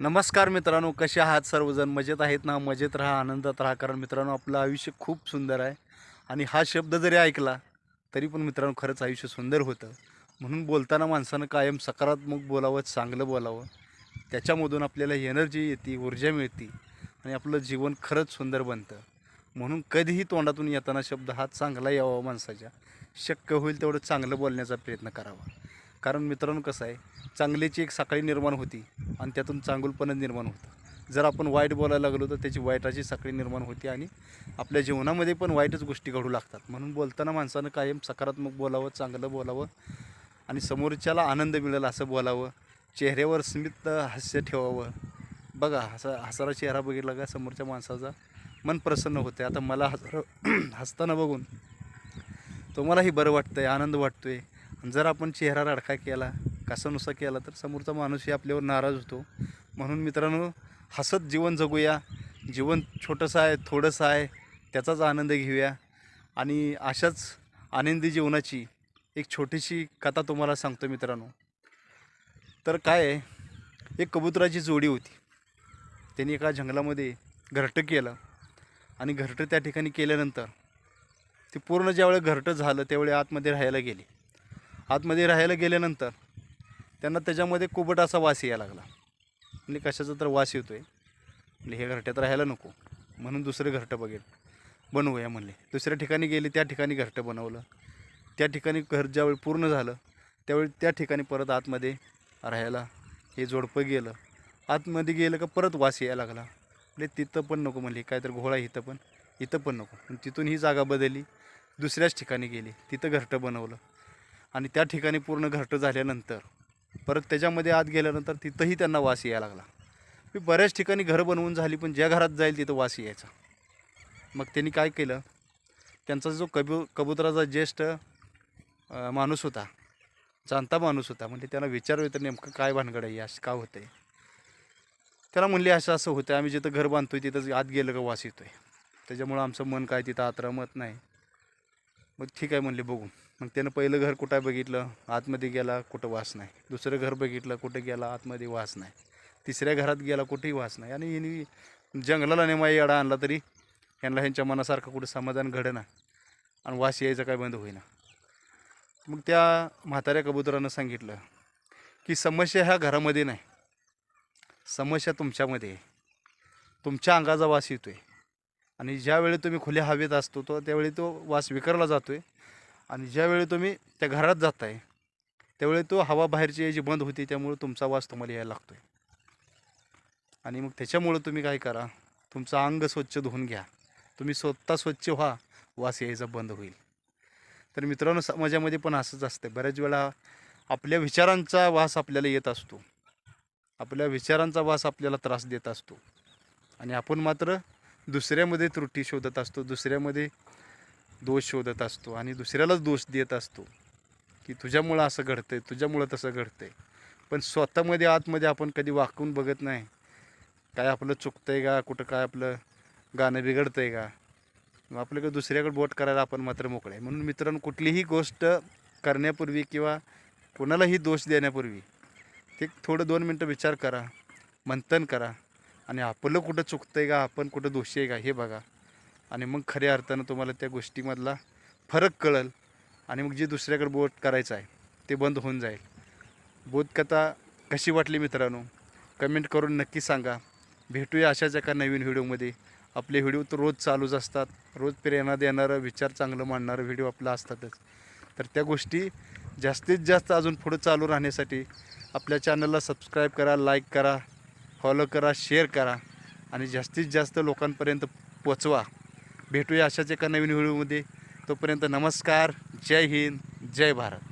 नमस्कार मित्रांनो कसे आहात सर्वजण? मजेत आहेत ना? मजेत राहा आनंदात राहा कारण मित्रांनो आपलं आयुष्य खूप सुंदर आहे. आणि हा शब्द जरी ऐकला तरी पण मित्रांनो खरंच आयुष्य सुंदर होतं. म्हणून बोलताना माणसानं कायम सकारात्मक बोलावं चांगलं बोलावं. त्याच्यामधून आपल्याला एनर्जी येते ऊर्जा मिळते आणि आपलं जीवन खरंच सुंदर बनतं. म्हणून कधीही तोंडातून येताना शब्द हा चांगला यावा माणसाच्या. शक्य होईल तेवढं चांगलं बोलण्याचा प्रयत्न करावा. कारण मित्रांनो कसं आहे चांगलीची एक साखळी निर्माण होती आणि त्यातून चांगुलपणा निर्माण होतं. जर आपण वाईट बोलायला लागलो तर त्याची वाईटाची साखळी निर्माण होते आणि आपल्या जीवनामध्ये पण वाईटच गोष्टी घडू लागतात. म्हणून बोलताना माणसानं कायम सकारात्मक बोलावं चांगलं बोलावं आणि समोरच्याला आनंद मिळेल असं बोलावं. चेहऱ्यावर स्मित हास्य ठेवावं. बघा हसा हसारा चेहरा बघितला का समोरच्या माणसाचा? मन प्रसन्न होते आता मला हसर हसताना बघून तुम्हालाही बरं वाटतं आहे आनंद वाटतो आहे जर आपण चेहरा रडखा केला कसानुसा केला तर समोरचा माणूसही आपल्यावर नाराज होतो. म्हणून मित्रांनो हसत जीवन जगूया. जीवन छोटंसं आहे थोडंसं आहे त्याचाच आनंद घेऊया. आणि अशाच आनंदी जीवनाची एक छोटीशी कथा तुम्हाला सांगतो मित्रांनो. तर काय आहे एक कबुतराची जोडी होती. त्यांनी एका जंगलामध्ये घरटं केलं. आणि घरटं त्या ठिकाणी केल्यानंतर ते पूर्ण ज्यावेळेला घरटं झालं त्यावेळी आतमध्ये राहायला गेली. आतमध्ये राहायला गेल्यानंतर त्यांना त्याच्यामध्ये कुबट असा वास यायला लागला. म्हणजे कशाचा तर वास येतो आहे म्हणजे हे घरट्यात राहायला नको. म्हणून दुसरं घरटं बघेल. बनवूया म्हणले. दुसऱ्या ठिकाणी गेले त्या ठिकाणी घरटं बनवलं. त्या ठिकाणी घर ज्यावेळी पूर्ण झालं त्यावेळी त्या ठिकाणी परत आतमध्ये राहायला हे जोडपं गेलं. आतमध्ये गेलं का परत वास यायला लागला. म्हणजे तिथं पण नको म्हणले. काय तर घोळा इथं पण इथं पण नको. तिथून ही जागा बदलली. दुसऱ्याच ठिकाणी गेली. तिथं घरटं बनवलं. आणि त्या ठिकाणी पूर्ण घरटं झाल्यानंतर परत त्याच्यामध्ये आत गेल्यानंतर तिथंही त्यांना वास यायला लागला. मी बऱ्याच ठिकाणी घरं बनवून झाली पण ज्या घरात जाईल तिथं वास यायचा. मग त्यांनी काय केलं? त्यांचा जो कबू कबुतराचा ज्येष्ठ माणूस होता जाणता माणूस होता म्हणजे त्याला विचारलं तर नेमकं काय भानगड आहे असं का होतं आहे त्याला म्हणले असं असं होतं आम्ही जिथं घर बांधतोय तिथं आत गेलं का वास येतो आहे त्याच्यामुळं आमचं मन काय तिथं आत रमत नाही. मग ठीक आहे म्हणले बघू. मग त्यानं पहिलं घर कुठं बघितलं? आतमध्ये गेला कुठं वास नाही. दुसरं घर बघितलं कुठं गेला आतमध्ये वास नाही. तिसऱ्या घरात गेला कुठेही वास नाही. आणि यांनी जंगलाला नेमाई येडा आणला तरी यांना ह्यांच्या मनासारखं कुठं समाधान घडेना. आणि वास यायचं काय बंद होईना. मग त्या म्हाताऱ्या कबुतरानं सांगितलं की समस्या ह्या घरामध्ये नाही. समस्या तुमच्यामध्ये आहे. तुमच्या अंगाचा वास येतो आहे आणि ज्यावेळी तुम्ही खुल्या हवेत असतो तो त्यावेळी तो वास विकरला जातो आहे आणि ज्यावेळी तुम्ही त्या घरात जाताय त्यावेळी तो हवा बाहेरची यायची बंद होती त्यामुळे तुमचा वास तुम्हाला यायला लागतो आहे आणि मग त्याच्यामुळं तुम्ही काय करा तुमचं अंग स्वच्छ धुवून घ्या. तुम्ही स्वतः स्वच्छ व्हा वास यायचा बंद होईल. तर मित्रांनो समाजामध्ये पण असंच असतं बऱ्याच वेळा आपल्या विचारांचा वास आपल्याला येत असतो. आपल्या विचारांचा वास आपल्याला त्रास देत असतो. आणि आपण मात्र दुसऱ्यामध्ये त्रुटी शोधत असतो दुसऱ्यामध्ये दोष शोधत असतो आणि दुसऱ्यालाच दोष देत असतो की तुझ्यामुळं असं घडतंय तुझ्यामुळं तसं घडतंय. पण स्वतःमध्ये आतमध्ये आपण कधी वाकून बघत नाही. काय आपलं चुकतंय का? कुठं काय आपलं गाणं बिघडतंय का? मग आपल्याकडे दुसऱ्याकडे बोट करायला आपण मात्र मोकळे आहे. म्हणून मित्रांनो कुठलीही गोष्ट करण्यापूर्वी किंवा कोणालाही दोष देण्यापूर्वी ते थोडं दोन मिनटं विचार करा मंथन करा. आणि आपलं कुठं चुकतं आहे का आपण कुठं दोषी आहे का हे बघा. आणि मग खऱ्या अर्थानं तुम्हाला त्या गोष्टीमधला फरक कळल आणि मग जे दुसऱ्याकडे बोट करायचं आहे ते बंद होऊन जाईल. बोधकथा कशी वाटली मित्रांनो? कमेंट करून नक्की सांगा. भेटूया अशाच एका नवीन व्हिडिओमध्ये. आपले व्हिडिओ तर रोज चालूच असतात. रोज प्रेरणा देणारं विचार चांगलं मांडणारं व्हिडिओ आपला असतातच. तर त्या गोष्टी जास्तीत जास्त अजून पुढं चालू राहण्यासाठी आपल्या चॅनलला सबस्क्राईब करा लाईक करा. फॉलो करा शेअर करा आणि जास्तीत जास्त लोकांपर्यंत पोचवा. भेटूया अशाच एका नवीन व्हिडिओमध्ये. तोपर्यंत नमस्कार जय हिंद जय भारत.